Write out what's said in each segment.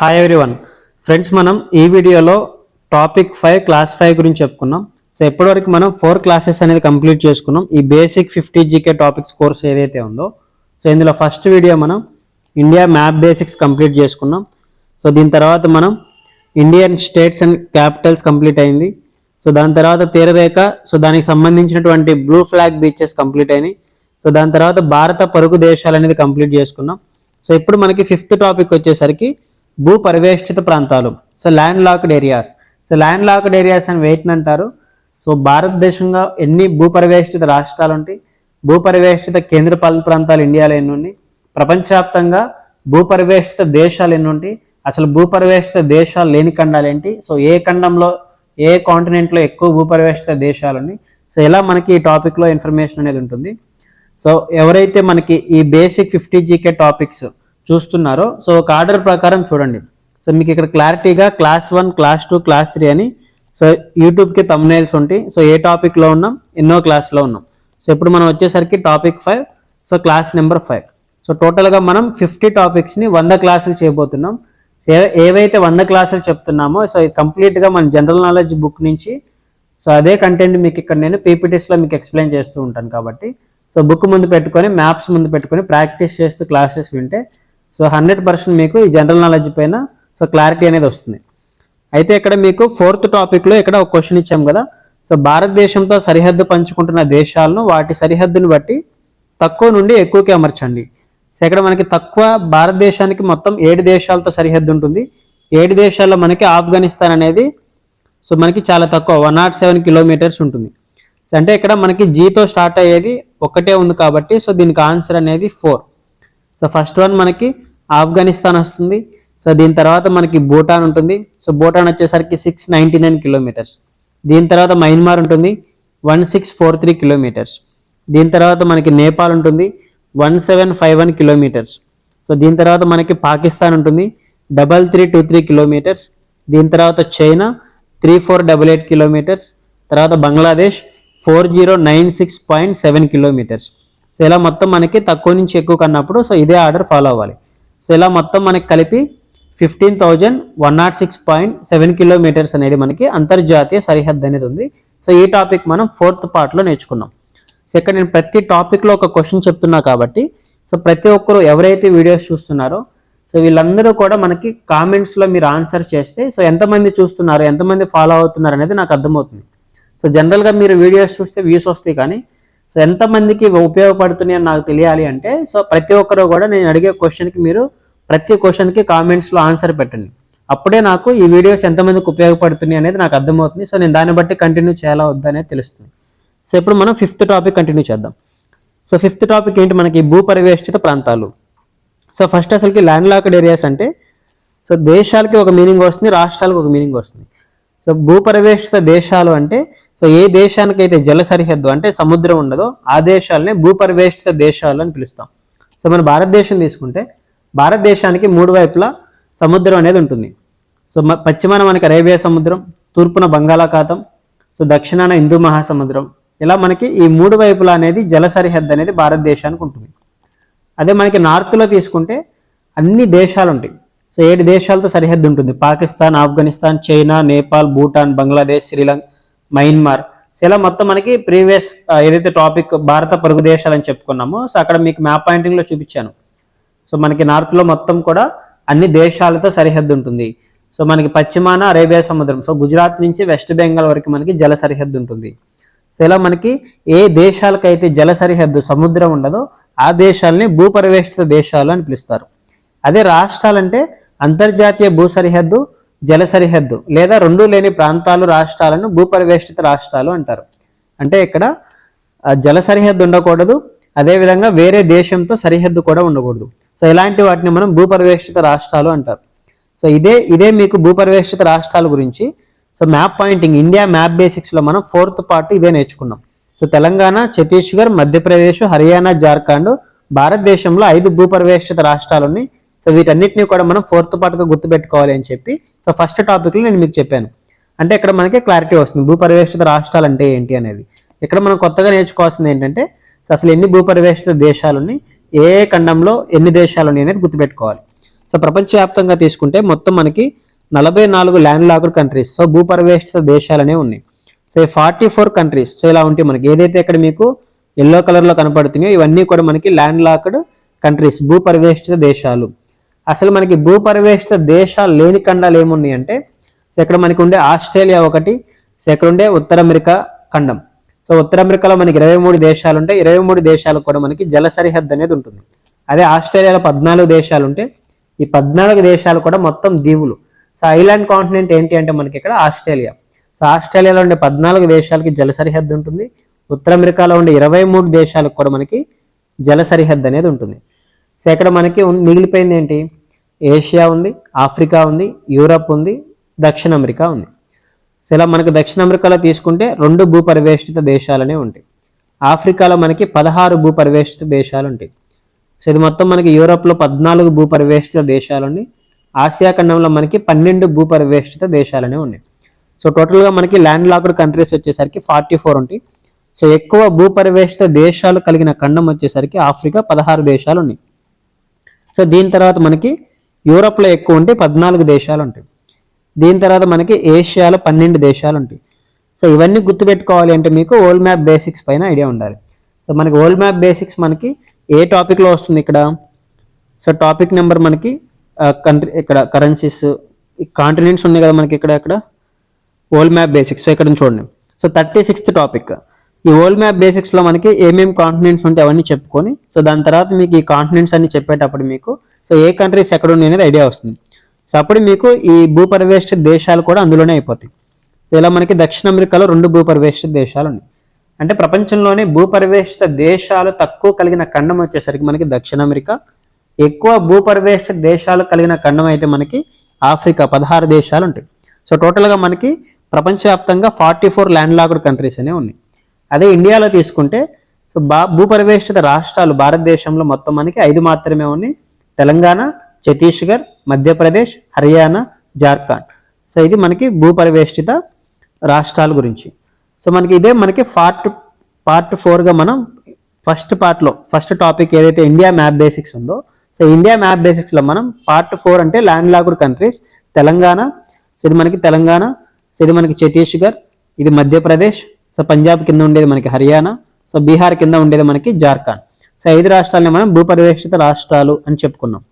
Hi everyone friends మనం ఈ వీడియోలో టాపిక్ ఫైవ్ క్లాస్ ఫైవ్ గురించి చెప్పుకున్నాం. సో ఇప్పటివరకు మనం ఫోర్ క్లాసెస్ అనేది కంప్లీట్ చేసుకున్నాం. ఈ basic fifty GK topics course ఏదైతే ఉందో సో ఇందులో ఫస్ట్ వీడియో మనం ఇండియా మ్యాప్ బేసిక్స్ కంప్లీట్ చేసుకున్నాం. సో దీని తర్వాత మనం Indian states and capitals complete అయింది. సో దాని తర్వాత తీరరేఖ సో దానికి సంబంధించినటువంటి బ్లూ ఫ్లాగ్ బీచెస్ కంప్లీట్ అయినాయి. సో దాని తర్వాత భారత పరుగు దేశాలు అనేది కంప్లీట్ చేసుకున్నాం. సో ఇప్పుడు మనకి ఫిఫ్త్ టాపిక్ వచ్చేసరికి భూ పరివేష్టిత ప్రాంతాలు. So landlocked areas. So landlocked areas అని వేటిని అంటారు. సో భారతదేశంగా ఎన్ని భూ పరివేష్టిత రాష్ట్రాలు ఉంటాయి? భూ పరివేష్టిత కేంద్ర పాలిత ప్రాంతాలు ఇండియాలో ఎన్ని ఉన్నాయి? ప్రపంచవ్యాప్తంగా భూ పరివేష్టిత దేశాలు ఎన్ని ఉంటాయి? అసలు భూ పరివేష్టిత దేశాలు లేని ఖండాలు ఏంటి? సో ఏ ఖండంలో ఏ కాంటినెంట్లో ఎక్కువ భూ పరివేష్టిత దేశాలు ఉన్నాయి? సో ఇలా మనకి ఈ టాపిక్లో ఇన్ఫర్మేషన్ అనేది ఉంటుంది? సో ఎవరైతే మనకి ఈ బేసిక్ ఫిఫ్టీ జీకే టాపిక్స్ చూస్తున్నారో. సో ఒక ఆర్డర్ ప్రకారం చూడండి. సో మీకు ఇక్కడ క్లారిటీగా class one class two class three అని సో యూట్యూబ్కి తమ్నైల్స్ ఉంటాయి. సో ఏ టాపిక్లో ఉన్నాం? ఎన్నో క్లాస్లో ఉన్నాం. సో ఇప్పుడు మనం వచ్చేసరికి topic five. So class number five. So టోటల్గా మనం ఫిఫ్టీ టాపిక్స్ని వంద క్లాసులు చేయబోతున్నాం. సో ఏవైతే వంద క్లాసులు చెప్తున్నామో సో కంప్లీట్గా మన జనరల్ నాలెడ్జ్ బుక్ నుంచి సో అదే కంటెంట్ మీకు ఇక్కడ నేను పీపీటీస్లో మీకు ఎక్స్ప్లెయిన్ చేస్తూ ఉంటాను కాబట్టి. సో బుక్ ముందు పెట్టుకొని మ్యాప్స్ ముందు పెట్టుకొని ప్రాక్టీస్ చేస్తూ క్లాసెస్ వింటే సో హండ్రెడ్ పర్సెంట్ మీకు ఈ జనరల్ నాలెడ్జ్ పైన సో క్లారిటీ అనేది వస్తుంది. అయితే ఇక్కడ మీకు ఫోర్త్ టాపిక్లో ఇక్కడ ఒక క్వశ్చన్ ఇచ్చాం కదా. సో భారతదేశంతో సరిహద్దు పంచుకుంటున్న దేశాలను వాటి సరిహద్దును బట్టి తక్కువ నుండి ఎక్కువకి అమర్చండి. సో ఇక్కడ మనకి తక్కువ భారతదేశానికి మొత్తం ఏడు దేశాలతో సరిహద్దు ఉంటుంది. ఏడు దేశాల్లో మనకి ఆఫ్ఘనిస్తాన్ అనేది సో మనకి చాలా తక్కువ వన్ నాట్ సెవెన్ కిలోమీటర్స్ ఉంటుంది. సో అంటే ఇక్కడ మనకి జీతో స్టార్ట్ అయ్యేది ఒకటే ఉంది కాబట్టి సో దీనికి ఆన్సర్ అనేది ఫోర్. సో ఫస్ట్ వన్ మనకి ఆఫ్ఘనిస్తాన్ వస్తుంది. సో దీని తర్వాత మనకి భూటాన్ ఉంటుంది. సో భూటాన్ వచ్చేసరికి సిక్స్ నైంటీ నైన్ కిలోమీటర్స్ దీని తర్వాత మయన్మార్ ఉంటుంది. One six four three kilometres దీని తర్వాత మనకి నేపాల్ ఉంటుంది. One seven five one kilometres so దీని తర్వాత మనకి పాకిస్తాన్ ఉంటుంది. Double three two three kilometres దీని తర్వాత China three four double eight kilometres తర్వాత Bangladesh four zero nine six point seven kilometres so ఇలా మొత్తం మనకి తక్కువ నుంచి ఎక్కువ కన్నప్పుడు సో ఇదే ఆర్డర్ ఫాలో అవ్వాలి. సో ఇలా మొత్తం మనకి కలిపి fifteen thousand one nought six point seven kilometres అనేది మనకి అంతర్జాతీయ సరిహద్దు అనేది ఉంది. సో ఈ టాపిక్ మనం ఫోర్త్ పార్ట్లో నేర్చుకున్నాం. సో ఇక్కడ నేను ప్రతి టాపిక్లో ఒక క్వశ్చన్ చెప్తున్నా కాబట్టి సో ప్రతి ఒక్కరు ఎవరైతే వీడియోస్ చూస్తున్నారో సో వీళ్ళందరూ కూడా మనకి కామెంట్స్లో మీరు ఆన్సర్ చేస్తే సో ఎంతమంది చూస్తున్నారు ఎంతమంది ఫాలో అవుతున్నారు అనేది నాకు అర్థమవుతుంది. సో జనరల్గా మీరు వీడియోస్ చూస్తే వ్యూస్ వస్తాయి కానీ సో ఎంతమందికి ఉపయోగపడుతున్నాయని నాకు తెలియాలి అంటే సో ప్రతి ఒక్కరు కూడా నేను అడిగే క్వశ్చన్కి మీరు ప్రతి క్వశ్చన్కి కామెంట్స్లో ఆన్సర్ పెట్టండి. అప్పుడే నాకు ఈ వీడియోస్ ఎంతమందికి ఉపయోగపడుతున్నాయి అనేది నాకు అర్థమవుతుంది. సో నేను దాన్ని బట్టి కంటిన్యూ చేయాలా వద్దా అనేది తెలుస్తుంది. సో ఇప్పుడు మనం ఫిఫ్త్ టాపిక్ కంటిన్యూ చేద్దాం. సో ఫిఫ్త్ టాపిక్ ఏంటి? మనకి భూ పరివేష్టిత ప్రాంతాలు. సో ఫస్ట్ అసలుకి ల్యాండ్ లాక్డ్ ఏరియాస్ అంటే సో దేశాలకి ఒక మీనింగ్ వస్తుంది రాష్ట్రాలకు ఒక మీనింగ్ వస్తుంది. సో భూపరివేష్టిత దేశాలు అంటే సో ఏ దేశానికైతే జల సరిహద్దు అంటే సముద్రం ఉండదో ఆ దేశాలనే భూపరివేష్టిత దేశాలు అని పిలుస్తాం. సో మన భారతదేశం తీసుకుంటే భారతదేశానికి మూడు వైపులా సముద్రం అనేది ఉంటుంది. సో పశ్చిమాన మనకి అరేబియా సముద్రం తూర్పున బంగాళాఖాతం సో దక్షిణాన హిందూ మహాసముద్రం. ఇలా మనకి ఈ మూడు వైపులా అనేది జల సరిహద్దు అనేది భారతదేశానికి ఉంటుంది. అదే మనకి నార్త్లో తీసుకుంటే అన్ని దేశాలు ఉంటాయి. సో ఏడు దేశాలతో సరిహద్దు ఉంటుంది. Pakistan Afghanistan China Nepal Bhutan Bangladesh Sri Lanka Myanmar so ఇలా మొత్తం మనకి ప్రీవియస్ ఏదైతే టాపిక్ భారత పొరుగు దేశాలు అని చెప్పుకున్నామో సో అక్కడ మీకు మ్యాప్ పాయింటింగ్లో చూపించాను. సో మనకి నార్త్లో మొత్తం కూడా అన్ని దేశాలతో సరిహద్దు ఉంటుంది. సో మనకి పశ్చిమాన అరేబియా సముద్రం సో గుజరాత్ నుంచి వెస్ట్ బెంగాల్ వరకు మనకి జల సరిహద్దు ఉంటుంది. సో ఇలా మనకి ఏ దేశాలకైతే జల సరిహద్దు సముద్రం ఉండదో ఆ దేశాలని భూపరివేష్టిత దేశాలు అని పిలుస్తారు. అదే రాష్ట్రాలంటే అంతర్జాతీయ భూ సరిహద్దు జల సరిహద్దు లేదా రెండు లేని ప్రాంతాలు రాష్ట్రాలను భూపరివేష్టిత రాష్ట్రాలు అంటారు. అంటే ఇక్కడ జల సరిహద్దు ఉండకూడదు అదేవిధంగా వేరే దేశంతో సరిహద్దు కూడా ఉండకూడదు. సో ఇలాంటి వాటిని మనం భూపరివేష్టిత రాష్ట్రాలు అంటారు. సో ఇదే ఇదే మీకు భూపరివేష్టిత రాష్ట్రాల గురించి. So map pointing India map బేసిక్స్లో మనం ఫోర్త్ పార్ట్ ఇదే నేర్చుకున్నాం. సో తెలంగాణ ఛత్తీస్గఢ్ మధ్యప్రదేశ్ హర్యానా జార్ఖండ్ భారతదేశంలో ఐదు భూపరివేష్టిత రాష్ట్రాలు ఉన్నాయి సో వీటన్నిటిని కూడా మనం ఫోర్త్ పార్ట్గా గుర్తుపెట్టుకోవాలి అని చెప్పి సో ఫస్ట్ టాపిక్లో నేను మీకు చెప్పాను. అంటే ఇక్కడ మనకి క్లారిటీ వస్తుంది. భూపరివేష్టిత రాష్ట్రాలు అంటే ఏంటి అనేది. ఇక్కడ మనం కొత్తగా నేర్చుకోవాల్సింది ఏంటంటే సో అసలు ఎన్ని భూపరివేష్టిత దేశాలని ఏ ఖండంలో ఎన్ని దేశాలని అనేది గుర్తుపెట్టుకోవాలి. సో ప్రపంచవ్యాప్తంగా తీసుకుంటే మొత్తం మనకి నలభై నాలుగు ల్యాండ్ లాక్డ్ కంట్రీస్ సో భూపరివేష్టిత దేశాలనే ఉన్నాయి. So forty four countries so ఇలా ఉంటాయి మనకి ఏదైతే ఇక్కడ మీకు ఎల్లో కలర్లో కనపడుతున్నాయో ఇవన్నీ కూడా మనకి ల్యాండ్ లాక్డ్ కంట్రీస్ భూపరివేష్టిత దేశాలు. అసలు మనకి భూపరివేష్ట దేశాలు లేని ఖండాలు ఏమున్నాయి అంటే సో ఇక్కడ మనకి ఉండే ఆస్ట్రేలియా ఒకటి సో ఇక్కడ ఉండే ఉత్తర అమెరికా ఖండం. సో ఉత్తర అమెరికాలో మనకి ఇరవై మూడు దేశాలు ఉంటాయి. ఇరవై మూడు దేశాలకు కూడా మనకి జల సరిహద్దు అనేది ఉంటుంది. అదే ఆస్ట్రేలియాలో పద్నాలుగు దేశాలు ఉంటే ఈ పద్నాలుగు దేశాలు కూడా మొత్తం దీవులు. సో ఐలాండ్ కాంటినెంట్ ఏంటి అంటే మనకి ఇక్కడ ఆస్ట్రేలియా. సో ఆస్ట్రేలియాలో ఉండే పద్నాలుగు దేశాలకి జల సరిహద్దు ఉంటుంది. ఉత్తర అమెరికాలో ఉండే ఇరవై మూడు దేశాలకు కూడా మనకి జల సరిహద్దు అనేది ఉంటుంది. సో ఇక్కడ మనకి మిగిలిపోయింది ఏంటి? ఏషియా ఉంది ఆఫ్రికా ఉంది యూరప్ ఉంది దక్షిణ అమెరికా ఉంది. సో ఇలా మనకు దక్షిణ అమెరికాలో తీసుకుంటే రెండు భూపరివేష్టిత దేశాలనే ఉంటాయి. ఆఫ్రికాలో మనకి పదహారు భూపరివేష్టిత దేశాలు ఉంటాయి. సో ఇది మొత్తం మనకి యూరోప్లో పద్నాలుగు భూపరివేష్టిత దేశాలని ఆసియా ఖండంలో మనకి పన్నెండు భూపరివేష్టిత దేశాలనే ఉన్నాయి. సో టోటల్గా మనకి ల్యాండ్ లాక్డ్ కంట్రీస్ వచ్చేసరికి ఫార్టీ ఫోర్ ఉంటాయి. సో ఎక్కువ భూపరివేష్టిత దేశాలు కలిగిన ఖండం వచ్చేసరికి ఆఫ్రికా పదహారు దేశాలు ఉన్నాయి. సో దీని తర్వాత మనకి యూరోప్లో ఎక్కువ ఉంటే పద్నాలుగు దేశాలు ఉంటాయి. దీని తర్వాత మనకి ఏషియాలో పన్నెండు దేశాలు ఉంటాయి. సో ఇవన్నీ గుర్తుపెట్టుకోవాలి అంటే మీకు ఓల్డ్ మ్యాప్ బేసిక్స్ పైన ఐడియా ఉండాలి. సో మనకి ఓల్డ్ మ్యాప్ బేసిక్స్ మనకి ఏ టాపిక్లో వస్తుంది ఇక్కడ? సో టాపిక్ నెంబర్ మనకి కంట్రీ ఇక్కడ కరెన్సీస్ కాంటినెంట్స్ ఉన్నాయి కదా మనకి ఇక్కడ ఇక్కడ ఓల్డ్ మ్యాప్ బేసిక్స్ సో ఇక్కడ చూడండి. సో థర్టీ సిక్స్త్ టాపిక్ ఈ ఓల్డ్ మ్యాప్ బేసిక్స్లో మనకి ఏమేమి కాంటినెంట్స్ ఉంటే అవన్నీ చెప్పుకొని సో దాని తర్వాత మీకు ఈ కాంటినెంట్స్ అన్ని చెప్పేటప్పుడు మీకు సో ఏ కంట్రీస్ ఎక్కడ ఉన్నాయి అనేది ఐడియా వస్తుంది. సో అప్పుడు మీకు ఈ భూపరివేష్ట దేశాలు కూడా అందులోనే అయిపోతాయి. సో ఇలా మనకి దక్షిణ అమెరికాలో రెండు భూపరివేష్ట దేశాలు ఉన్నాయి. అంటే ప్రపంచంలోనే భూపరివేష్ట దేశాలు తక్కువ కలిగిన ఖండం వచ్చేసరికి మనకి దక్షిణ అమెరికా ఎక్కువ భూపరివేష్ట దేశాలు కలిగిన ఖండం అయితే మనకి ఆఫ్రికా పదహారు దేశాలు ఉంటాయి. సో టోటల్గా మనకి ప్రపంచవ్యాప్తంగా forty four land locked countries అనే ఉన్నాయి. అదే ఇండియాలో తీసుకుంటే సో బా భూపరివేష్టిత రాష్ట్రాలు భారతదేశంలో మొత్తం మనకి ఐదు మాత్రమే ఉన్నాయి. తెలంగాణ ఛత్తీస్గఢ్ మధ్యప్రదేశ్ హర్యానా జార్ఖండ్. సో ఇది మనకి భూపరివేష్టిత రాష్ట్రాల గురించి. సో మనకి ఇదే మనకి పార్ట్ పార్ట్ ఫోర్గా మనం ఫస్ట్ పార్ట్లో ఫస్ట్ టాపిక్ ఏదైతే ఇండియా మ్యాప్ బేసిక్స్ ఉందో సో ఇండియా మ్యాప్ బేసిక్స్లో మనం పార్ట్ ఫోర్ అంటే land locked countries Telangana so ఇది మనకి తెలంగాణ సో ఇది మనకి ఛత్తీస్గఢ్ ఇది మధ్యప్రదేశ్ సో పంజాబ్ కింద ఉండేది మనకి హర్యానా సో బీహార్ కింద ఉండేది మనకి జార్ఖండ్. సో ఐదు రాష్ట్రాలని మనం భూపరివేక్షిత రాష్ట్రాలు అని చెప్పుకున్నాం.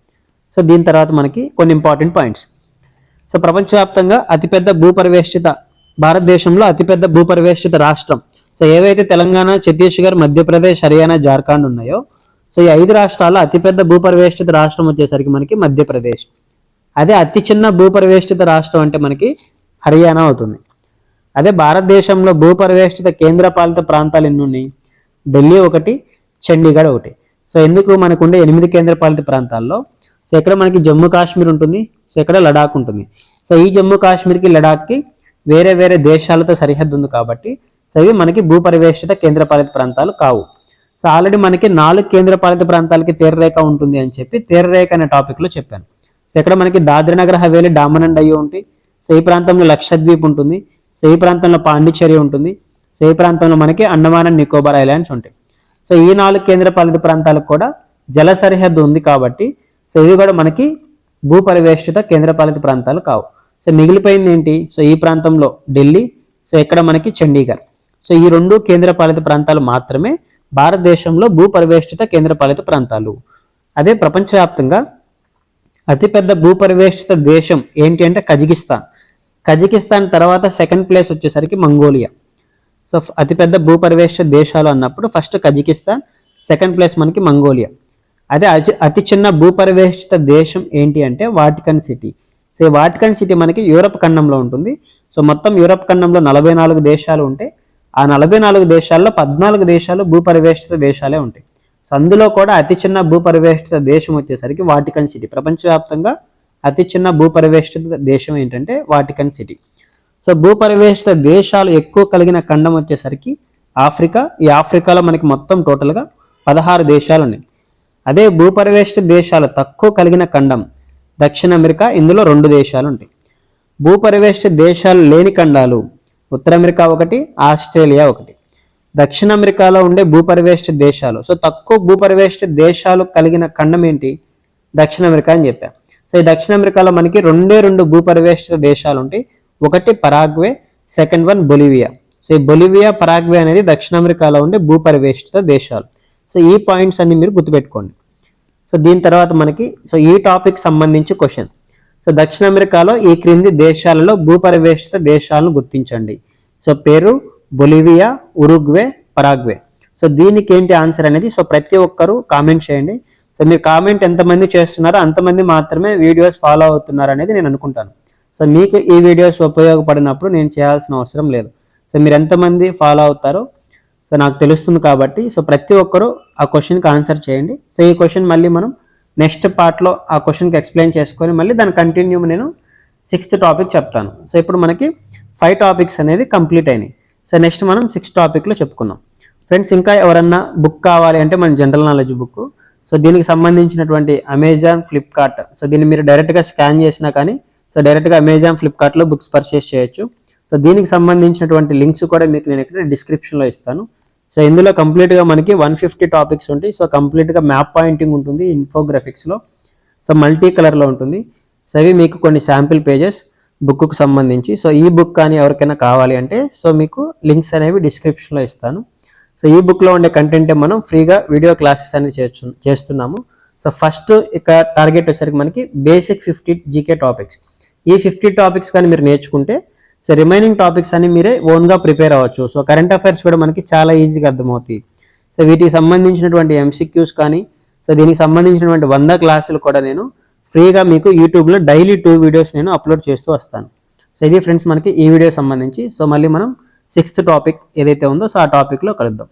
సో దీని తర్వాత మనకి కొన్ని ఇంపార్టెంట్ పాయింట్స్. సో ప్రపంచవ్యాప్తంగా అతిపెద్ద భూపరివేష్టిత భారతదేశంలో అతిపెద్ద భూపరివేష్టిత రాష్ట్రం. సో ఏవైతే తెలంగాణ ఛత్తీస్గఢ్ మధ్యప్రదేశ్ హర్యానా జార్ఖండ్ ఉన్నాయో సో ఈ ఐదు రాష్ట్రాల్లో అతిపెద్ద భూపరివేష్టిత రాష్ట్రం వచ్చేసరికి మనకి మధ్యప్రదేశ్. అదే అతి చిన్న భూపరివేష్టిత రాష్ట్రం అంటే మనకి హర్యానా అవుతుంది. అదే భారతదేశంలో భూపరివేష్టిత కేంద్రపాలిత ప్రాంతాలు ఎన్ని ఉన్నాయి ఢిల్లీ ఒకటి చండీగఢ్ ఒకటి. సో ఎందుకు మనకు ఉండే ఎనిమిది కేంద్రపాలిత ప్రాంతాల్లో? సో ఇక్కడ మనకి జమ్మూ కాశ్మీర్ ఉంటుంది సో ఇక్కడ లడాక్ ఉంటుంది. సో ఈ జమ్మూ కాశ్మీర్కి లడాక్కి వేరే వేరే దేశాలతో సరిహద్దు ఉంది కాబట్టి సో ఇవి మనకి భూపరివేష్టిత కేంద్రపాలిత ప్రాంతాలు కావు. సో ఆల్రెడీ మనకి నాలుగు కేంద్రపాలిత ప్రాంతాలకి తీరరేఖ ఉంటుంది అని చెప్పి తీరరేఖ అనే టాపిక్లో చెప్పాను. సో ఇక్కడ మనకి దాద్రి నగర్ హవేలీ డామన్ అండ్ అయ్యి ఉంటాయి. సో ఈ ప్రాంతంలో లక్షద్వీప్ ఉంటుంది. సో ఈ ప్రాంతంలో పాండిచ్చేరి ఉంటుంది. సో ఈ ప్రాంతంలో మనకి అండమాన్ అండ్ నికోబార్ ఐలాండ్స్ ఉంటాయి. సో ఈ నాలుగు కేంద్రపాలిత ప్రాంతాలకు కూడా జల సరిహద్దు ఉంది కాబట్టి సో ఇవి కూడా మనకి భూపరివేష్టిత కేంద్రపాలిత ప్రాంతాలు కావు. సో మిగిలిపోయింది ఏంటి? సో ఈ ప్రాంతంలో ఢిల్లీ సో ఇక్కడ మనకి చండీగఢ్. సో ఈ రెండు కేంద్రపాలిత ప్రాంతాలు మాత్రమే భారతదేశంలో భూపరివేష్టిత కేంద్రపాలిత ప్రాంతాలు. అదే ప్రపంచవ్యాప్తంగా అతిపెద్ద భూపరివేష్టిత దేశం ఏంటి అంటే కజకిస్తాన్. కజకిస్తాన్ తర్వాత సెకండ్ ప్లేస్ వచ్చేసరికి మంగోలియా. సో అతిపెద్ద భూపరివేష్టిత దేశాలు అన్నప్పుడు ఫస్ట్ కజకిస్తాన్ సెకండ్ ప్లేస్ మనకి మంగోలియా. అదే అతి అతి చిన్న భూపరివేష్టిత దేశం ఏంటి అంటే Vatican city. So Vatican city మనకి యూరప్ ఖండంలో ఉంటుంది. సో మొత్తం యూరప్ ఖండంలో నలభై నాలుగు దేశాలు ఉంటాయి. ఆ నలభై నాలుగు దేశాల్లో పద్నాలుగు దేశాలు భూపరివేష్టిత దేశాలే ఉంటాయి. సో అందులో కూడా అతి చిన్న భూపరివేష్టిత దేశం వచ్చేసరికి వాటికన్ సిటీ. ప్రపంచవ్యాప్తంగా అతి చిన్న భూపరివేష్టిత దేశం ఏంటంటే వాటికన్ సిటీ. సో భూపరివేష్టిత దేశాలు ఎక్కువ కలిగిన ఖండం వచ్చేసరికి ఆఫ్రికా. ఈ ఆఫ్రికాలో మనకి మొత్తం టోటల్గా పదహారు దేశాలు ఉన్నాయి. అదే భూపరివేష్టిత దేశాలు తక్కువ కలిగిన ఖండం దక్షిణ అమెరికా ఇందులో రెండు దేశాలు ఉంటాయి. భూపరివేష్టిత దేశాలు లేని ఖండాలు ఉత్తర అమెరికా ఒకటి ఆస్ట్రేలియా ఒకటి. దక్షిణ అమెరికాలో ఉండే భూపరివేష్టిత దేశాలు. సో తక్కువ భూపరివేష్టిత దేశాలు కలిగిన ఖండం ఏంటి? దక్షిణ అమెరికా అని చెప్పాం. సో ఈ దక్షిణ అమెరికాలో మనకి రెండే రెండు భూపరివేష్టిత దేశాలు ఉంటాయి ఒకటి Paraguay second one Bolivia. So ఈ బొలివియా పరాగ్వే అనేది దక్షిణ అమెరికాలో ఉండే భూపరివేష్టిత దేశాలు. సో ఈ పాయింట్స్ అన్ని మీరు గుర్తుపెట్టుకోండి. సో దీని తర్వాత మనకి సో ఈ టాపిక్ సంబంధించి క్వశ్చన్. సో దక్షిణ అమెరికాలో ఈ క్రింది దేశాలలో భూపరివేష్టిత దేశాలను గుర్తించండి. సో పేరు బొలివియా ఉరుగ్వే పరాగ్వే. సో దీనికి ఏంటి ఆన్సర్ అనేది సో ప్రతి ఒక్కరూ కామెంట్ చేయండి. సో మీరు కామెంట్ ఎంతమంది చేస్తున్నారో అంతమంది మాత్రమే వీడియోస్ ఫాలో అవుతున్నారు అనేది నేను అనుకుంటాను. సో మీకు ఈ వీడియోస్ ఉపయోగపడినప్పుడు నేను చేయాల్సిన అవసరం లేదు. సో మీరు ఎంతమంది ఫాలో అవుతారో సో నాకు తెలుస్తుంది కాబట్టి సో ప్రతి ఒక్కరూ ఆ క్వశ్చన్కి ఆన్సర్ చేయండి. సో ఈ క్వశ్చన్ మళ్ళీ మనం నెక్స్ట్ పార్ట్లో ఆ క్వశ్చన్కి ఎక్స్ప్లెయిన్ చేసుకొని మళ్ళీ దాని కంటిన్యూ నేను సిక్స్త్ టాపిక్ చెప్తాను. సో ఇప్పుడు మనకి ఫైవ్ టాపిక్స్ అనేవి కంప్లీట్ అయినాయి. సో నెక్స్ట్ మనం సిక్స్త్ టాపిక్లో చెప్పుకుందాం. ఫ్రెండ్స్ ఇంకా ఎవరన్నా బుక్ కావాలి అంటే మన జనరల్ నాలెడ్జ్ బుక్ సో దీనికి సంబంధించినటువంటి అమెజాన్ ఫ్లిప్కార్ట్ సో దీన్ని మీరు డైరెక్ట్గా స్కాన్ చేసినా కానీ సో డైరెక్ట్గా అమెజాన్ ఫ్లిప్కార్ట్లో బుక్స్ పర్చేస్ చేయొచ్చు. సో దీనికి సంబంధించినటువంటి లింక్స్ కూడా మీకు నేను ఇక్కడ డిస్క్రిప్షన్లో ఇస్తాను. సో ఇందులో కంప్లీట్గా మనకి వన్ ఫిఫ్టీ టాపిక్స్ ఉంటాయి. సో కంప్లీట్గా మ్యాప్ పాయింటింగ్ ఉంటుంది ఇన్ఫోగ్రఫిక్స్లో సో మల్టీ కలర్లో ఉంటుంది. సో అవి మీకు కొన్ని శాంపిల్ పేజెస్ బుక్కు సంబంధించి. సో ఈ బుక్ కానీ ఎవరికైనా కావాలి అంటే సో మీకు లింక్స్ అనేవి డిస్క్రిప్షన్లో ఇస్తాను. సో ఈ బుక్లో ఉండే కంటెంటే మనం ఫ్రీగా వీడియో క్లాసెస్ అనేది చేస్తు చేస్తున్నాము. సో ఫస్ట్ ఇక్కడ టార్గెట్ వచ్చేసరికి మనకి బేసిక్ ఫిఫ్టీ జీకే టాపిక్స్ ఈ ఫిఫ్టీ టాపిక్స్ కానీ మీరు నేర్చుకుంటే సో రిమైనింగ్ టాపిక్స్ అని మీరే ఓన్గా ప్రిపేర్ అవ్వచ్చు. సో కరెంట్ అఫైర్స్ కూడా మనకి చాలా ఈజీగా అర్థమవుతాయి. సో వీటికి సంబంధించినటువంటి ఎంసీక్యూస్ కానీ సో దీనికి సంబంధించినటువంటి వంద క్లాసులు కూడా నేను ఫ్రీగా మీకు యూట్యూబ్లో డైలీ టూ వీడియోస్ నేను అప్లోడ్ చేస్తూ వస్తాను. సో ఇది ఫ్రెండ్స్ మనకి ఈ వీడియో సంబంధించి. సో మళ్ళీ మనం సిక్స్త్ టాపిక్ ఏదైతే ఉందో సో ఆ టాపిక్లో కలుద్దాం.